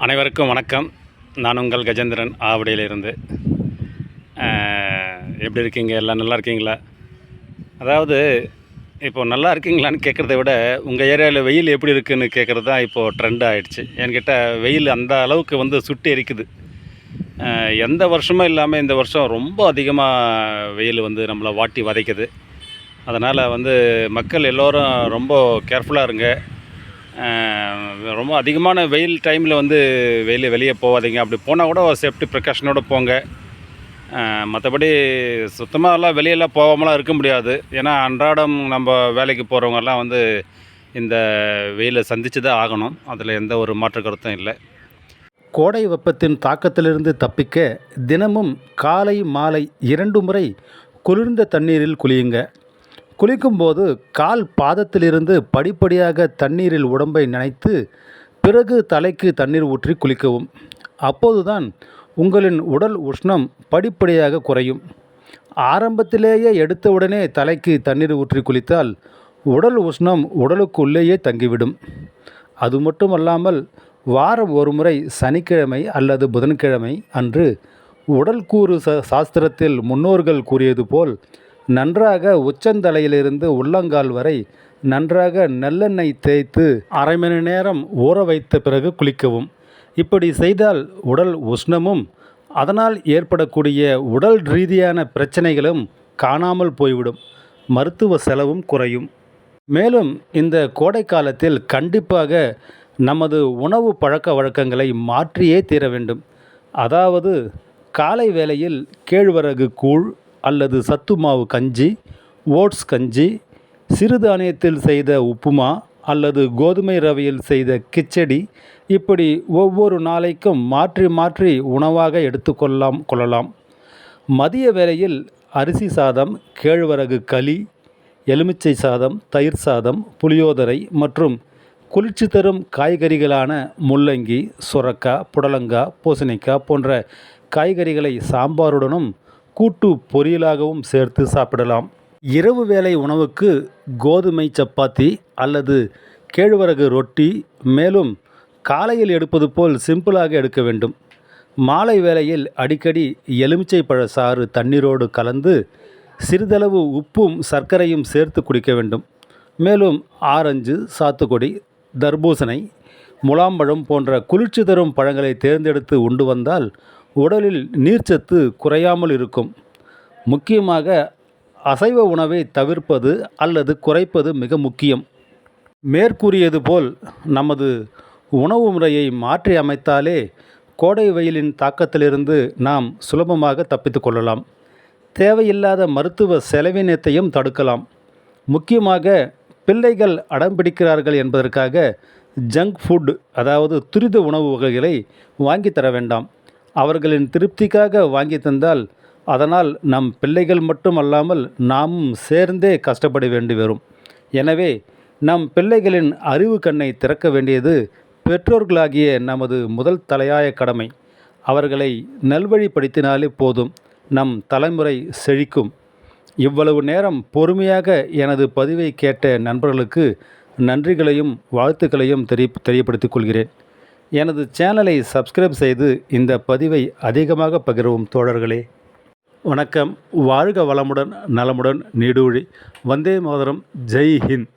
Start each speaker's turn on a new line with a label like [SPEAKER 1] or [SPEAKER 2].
[SPEAKER 1] அனைவருக்கும் வணக்கம். நான் உங்கள் கஜேந்திரன் ஆவடியிலிருந்து. எப்படி இருக்கீங்க? எல்லாம் நல்லா இருக்கீங்களா? அதாவது இப்போ நல்லா இருக்கீங்களான்னு கேட்குறத விட உங்கள் ஏரியாவில் வெயில் எப்படி இருக்குதுன்னு கேட்குறது தான் இப்போது ட்ரெண்ட் ஆகிடுச்சு என்கிட்ட வெயில் அந்த அளவுக்கு வந்து சுட்டி எரிக்குது. எந்த வருஷமும் இல்லாமல் இந்த வருஷம் ரொம்ப அதிகமாக வெயில் வந்து நம்மளை வாட்டி வதைக்குது. அதனால் வந்து மக்கள் எல்லோரும் ரொம்ப கேர்ஃபுல்லாக இருங்க. ரொம்ப அதிகமான வெயில் டைமில் வந்து வெளியே வெளியே போகாதீங்க. அப்படி போனால் கூட சேஃப்டி ப்ரிகாஷனோடு போங்க. மற்றபடி சுத்தமாக எல்லாம் வெளியெல்லாம் போகாமலாம் இருக்க முடியாது. ஏன்னா அன்றாடம் நம்ம வேலைக்கு போகிறவங்கெல்லாம் வந்து இந்த வெயிலை சந்தித்து தான் ஆகணும். அதில் எந்த ஒரு மாற்று கருத்தும் இல்லை.
[SPEAKER 2] கோடை வெப்பத்தின் தாக்கத்திலிருந்து தப்பிக்க தினமும் காலை மாலை இரண்டு முறை குளிர்ந்த தண்ணீரில் குளியுங்க. குளிக்கும்போது கால் பாதத்திலிருந்து படிப்படியாக தண்ணீரில் உடம்பை நனைத்து பிறகு தலைக்கு தண்ணீர் ஊற்றி குளிக்கவும். அப்போதுதான் உங்களின் உடல் உஷ்ணம் படிப்படியாக குறையும். ஆரம்பத்திலேயே எடுத்தவுடனே தலைக்கு தண்ணீர் ஊற்றி குளித்தால் உடல் உஷ்ணம் உடலுக்குள்ளேயே தங்கிவிடும். அது மட்டுமல்லாமல் வாரம் ஒரு முறை சனிக்கிழமை அல்லது புதன்கிழமை அன்று உடல் கூறு ச சாஸ்திரத்தில் முன்னோர்கள் கூறியது போல் நன்றாக உச்சந்தலையிலிருந்து உள்ளங்கால் வரை நன்றாக நல்லெண்ணெய் தேய்த்து அரை மணி நேரம் ஊற வைத்த பிறகு குளிக்கவும். இப்படி செய்தால் உடல் உஷ்ணமும் அதனால் ஏற்படக்கூடிய உடல் ரீதியான பிரச்சனைகளும் காணாமல் போய்விடும். மருத்துவ செலவும் குறையும். மேலும் இந்த கோடை காலத்தில் கண்டிப்பாக நமது உணவு பழக்க வழக்கங்களை மாற்றியே தீர வேண்டும். அதாவது காலை வேளையில் கேழ்வரகு கூழ் அல்லது சத்து மாவு கஞ்சி ஓட்ஸ் கஞ்சி சிறுதானியத்தில் செய்த உப்புமா அல்லது கோதுமை ரவையில் செய்த கிச்சடி இப்படி ஒவ்வொரு நாளைக்கும் மாற்றி மாற்றி உணவாக எடுத்துக்கொள்ளலாம் கொள்ளலாம். மதிய வேளையில் அரிசி சாதம் கேழ்வரகு களி எலுமிச்சை சாதம் தயிர் சாதம் புளியோதரை மற்றும் குளிர்ச்சி தரும் காய்கறிகளான முள்ளங்கி சுரக்காய் புடலங்காய் பூசணிக்காய் போன்ற காய்கறிகளை சாம்பாருடனும் கூட்டு பொரியலாகவும் சேர்த்து சாப்பிடலாம். இரவு வேளை உணவுக்கு கோதுமை சப்பாத்தி அல்லது கேழ்வரகு ரொட்டி மேலும் காலையில் எடுப்பது போல் சிம்பிளாக எடுக்க வேண்டும். மாலை வேளையில் அடிக்கடி எலுமிச்சை பழ சாறு தண்ணீரோடு கலந்து சிறிதளவு உப்பும் சர்க்கரையும் சேர்த்து குடிக்க வேண்டும். மேலும் ஆரஞ்சு சாத்துக்குடி தர்பூசணை முலாம்பழம் போன்ற குளிர்ச்சி தரும் பழங்களை தேர்ந்தெடுத்து உண்டு வந்தால் உடலில் நீர்ச்சத்து குறையாமல் இருக்கும். முக்கியமாக அசைவ உணவை தவிர்ப்பது அல்லது குறைப்பது மிக முக்கியம். மேற்கூறியது போல் நமது உணவு முறையை மாற்றி அமைத்தாலே கோடை வெயிலின் தாக்கத்திலிருந்து நாம் சுலபமாக தப்பித்து கொள்ளலாம். தேவையில்லாத மருத்துவ செலவினத்தையும் தடுக்கலாம். முக்கியமாக பிள்ளைகள் அடம்பிடிக்கிறார்கள் என்பதற்காக ஜங்க் ஃபுட் அதாவது துரித உணவு வகைகளை வாங்கி தர வேண்டாம். அவர்களின் திருப்திக்காக வாங்கி தந்தால் அதனால் நம் பிள்ளைகள் மட்டும் அல்லாமல் நாமும் சேர்ந்தே கஷ்டப்பட வேண்டி வரும். எனவே நம் பிள்ளைகளின் அறிவு கண்ணை திறக்க வேண்டியது பெற்றோர்களாகிய நமது முதல் தலையாய கடமை. அவர்களை நல்வழிப்படுத்தினாலே போதும் நம் தலைமுறை செழிக்கும். இவ்வளவு நேரம் பொறுமையாக எனது பதிவை கேட்ட நண்பர்களுக்கு நன்றிகளையும் வாழ்த்துக்களையும் தெரிய தெரியப்படுத்திக் கொள்கிறேன். எனது சேனலை சப்ஸ்கிரைப் செய்து இந்த பதிவை அதிகமாக பகிரவும் தோழர்களே. வணக்கம். வாழ்க வளமுடன் நலமுடன் நீடூழி. வந்தே மாதரம். ஜெய் ஹிந்த்.